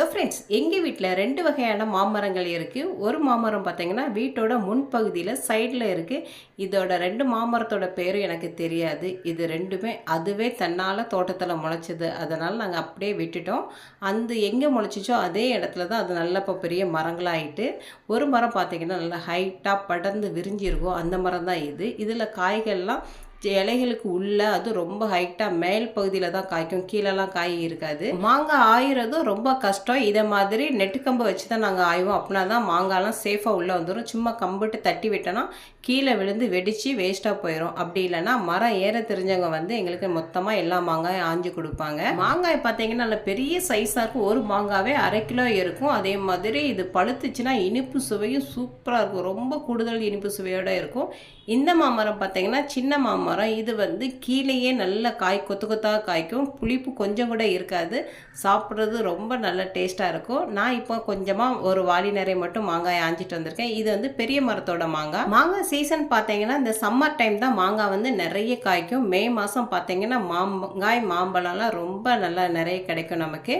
Hello friends எங்கள் வீட்டில் ரெண்டு வகையான மாமரங்கள் இருக்குது ஒரு மாமரம் பார்த்திங்கன்னா வீட்டோட முன்பகுதியில் சைடில் இருக்குது இதோட ரெண்டு மாமரத்தோட பேரும் எனக்கு தெரியாது. இது ரெண்டுமே அதுவே தன்னால் தோட்டத்தில் முளைச்சது. அதனால் நாங்கள் அப்படியே விட்டுட்டோம். அந்த எங்கே முளைச்சிச்சோ அதே இடத்துல தான் அது நல்ல இப்போ பெரிய மரங்களாகிட்டு ஒரு மரம் பார்த்தீங்கன்னா நல்லா ஹைட்டாக படர்ந்து விரிஞ்சிருக்கும். அந்த மரம் தான் இது. இதில் காய்கள்லாம் இலைகளுக்கு உள்ள அது ரொம்ப ஹைட்டாக மேல் பகுதியில் தான் காய்க்கும். கீழெல்லாம் காய் இருக்காது. மாங்காய் ஆயிரதும் ரொம்ப கஷ்டம். இதை மாதிரி நெட்டுக்கம்பு வச்சு தான் நாங்கள் ஆய்வோம். அப்படின்னா தான் மாங்காய்லாம் சேஃபாக உள்ளே வந்துடும் சும்மா கம்பிட்டு தட்டி விட்டோன்னா கீழே விழுந்து வெடித்து வேஸ்ட்டாக போயிடும் அப்படி இல்லைன்னா மரம் ஏற தெரிஞ்சவங்க வந்து எங்களுக்கு மொத்தமாக எல்லா மாங்காயும் ஆஞ்சு கொடுப்பாங்க. மாங்காய் பார்த்தீங்கன்னா நல்ல பெரிய சைஸாக இருக்கும். ஒரு மாங்காவே அரை கிலோ இருக்கும். அதே மாதிரி இது பழுத்துச்சுன்னா இனிப்பு சுவையும் சூப்பராக இருக்கும். ரொம்ப கூடுதல் இனிப்பு சுவையோடு இருக்கும். இந்த மாமரம் பார்த்தீங்கன்னா சின்ன மாமரம். மரம். இது வந்து கீழேயே நல்ல காய் கொத்து கொத்தாக காய்க்கும். புளிப்பு கொஞ்சம் கூட இருக்காது. சாப்பிட்றது ரொம்ப நல்ல டேஸ்ட்டாக இருக்கும். நான் இப்போ கொஞ்சமாக ஒரு வாளி நிறைய மட்டும் மாங்காய் ஆஞ்சிட்டு வந்திருக்கேன். இது வந்து பெரிய மரத்தோட மாங்காய். மாங்காய் சீசன் பார்த்தீங்கன்னா இந்த சம்மர் டைம் தான் மாங்காய் வந்து நிறைய காய்க்கும். மே மாதம் பார்த்தீங்கன்னா மாங்காய் மாம்பழம்லாம் ரொம்ப நல்லா நிறைய கிடைக்கும் நமக்கு.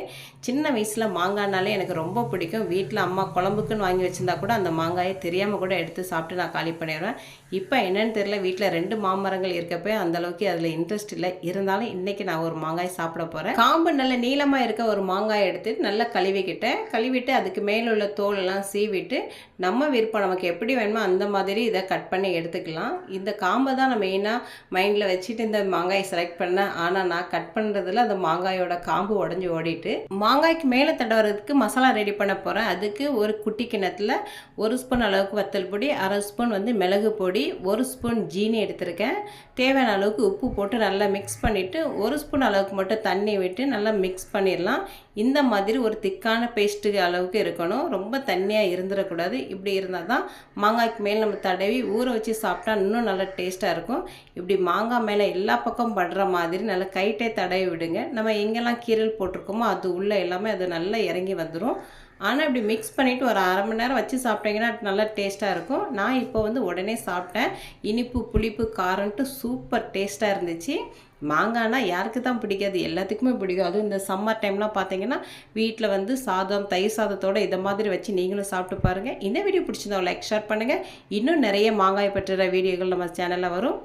சின்ன வயசில் மாங்காய்னாலே எனக்கு ரொம்ப பிடிக்கும். வீட்டில் அம்மா குழம்புக்குன்னு வாங்கி வச்சிருந்தா கூட அந்த மாங்காயை தெரியாமல் கூட எடுத்து சாப்பிட்டு நான் காலி பண்ணிடுவேன். இப்போ என்னன்னு தெரியல வீட்டில் ரெண்டு மாமரங்கள் இருக்கப்போ அந்த அளவுக்கு அதில் இன்ட்ரெஸ்ட் இல்லை. இருந்தாலும் இன்றைக்கி நான் ஒரு மாங்காய் சாப்பிட போகிறேன் காம்பு நல்ல நீளமாக இருக்க ஒரு மாங்காய் எடுத்துட்டு நல்லா கழுவிக்கிட்டேன் கழுவிட்டு அதுக்கு மேலே உள்ள தோலெல்லாம் சீவிட்டு நம்ம விருப்பம் நமக்கு எப்படி வேணுமோ அந்த மாதிரி இதை கட் பண்ணி எடுத்துக்கலாம். இந்த காம்பை தான் நான் மெயினாக மைண்டில் வச்சுட்டு இந்த மாங்காயை செலக்ட் பண்ணேன். ஆனால் நான் கட் பண்ணுறதுல அந்த மாங்காயோட காம்பு உடஞ்சி ஓடிட்டு மாங்காய்க்கு மேலே தடவுறதுக்கு மசாலா ரெடி பண்ண போகிறேன் அதுக்கு ஒரு குட்டி கிணத்துல ஒரு ஸ்பூன் அளவுக்கு வத்தல் பொடி அரை ஸ்பூன் வந்து மிளகு பொடி ஒரு ஸ்பூன் ஜீனி எடுத்திருக்கேன். தேவையான அளவுக்கு உப்பு போட்டு நல்லா மிக்ஸ் பண்ணிவிட்டு ஒரு ஸ்பூன் அளவுக்கு மட்டும் தண்ணி விட்டு நல்லா மிக்ஸ் பண்ணிடலாம். இந்த மாதிரி ஒரு திக்கான பேஸ்ட்டு அளவுக்கு இருக்கணும். ரொம்ப தண்ணியாக இருந்துடக்கூடாது. இப்படி இருந்தால் தான் மாங்காய்க்கு மேலே நம்ம தடவி ஊற வச்சு சாப்பிட்டா இன்னும் நல்லா டேஸ்ட்டாக இருக்கும். இப்படி மாங்காய் மேலே எல்லா பக்கம் படுற மாதிரி நல்லா கைட்டே தடவி விடுங்க. நம்ம எங்கெல்லாம் கீரல் போட்டிருக்கோமோ அது உள்ளே எல்லாமே அது நல்லா இறங்கி வந்துடும் ஆனால் இப்படி மிக்ஸ் பண்ணிவிட்டு ஒரு அரை மணி நேரம் வச்சு சாப்பிட்டீங்கன்னா நல்லா டேஸ்ட்டாக இருக்கும். நான் இப்போ வந்து உடனே சாப்பிட்டேன். இனிப்பு புளிப்பு காரன்ட்டு சூப்பர் டேஸ்ட்டாக இருந்துச்சு. மாங்காய்னா யாருக்கு தான் பிடிக்காது? எல்லாத்துக்குமே பிடிக்கும். அதுவும் இந்த சம்மர் டைம்லாம் பார்த்தீங்கன்னா வீட்டில் வந்து சாதம் தயிர் சாதத்தோடு இதை மாதிரி வச்சு நீங்களும் சாப்பிட்டு பாருங்கள் இந்த வீடியோ பிடிச்சிருந்தோம் லைக் ஷேர் பண்ணுங்கள் இன்னும் நிறைய மாங்காய் பற்றுற வீடியோகள் நம்ம சேனலில் வரும்.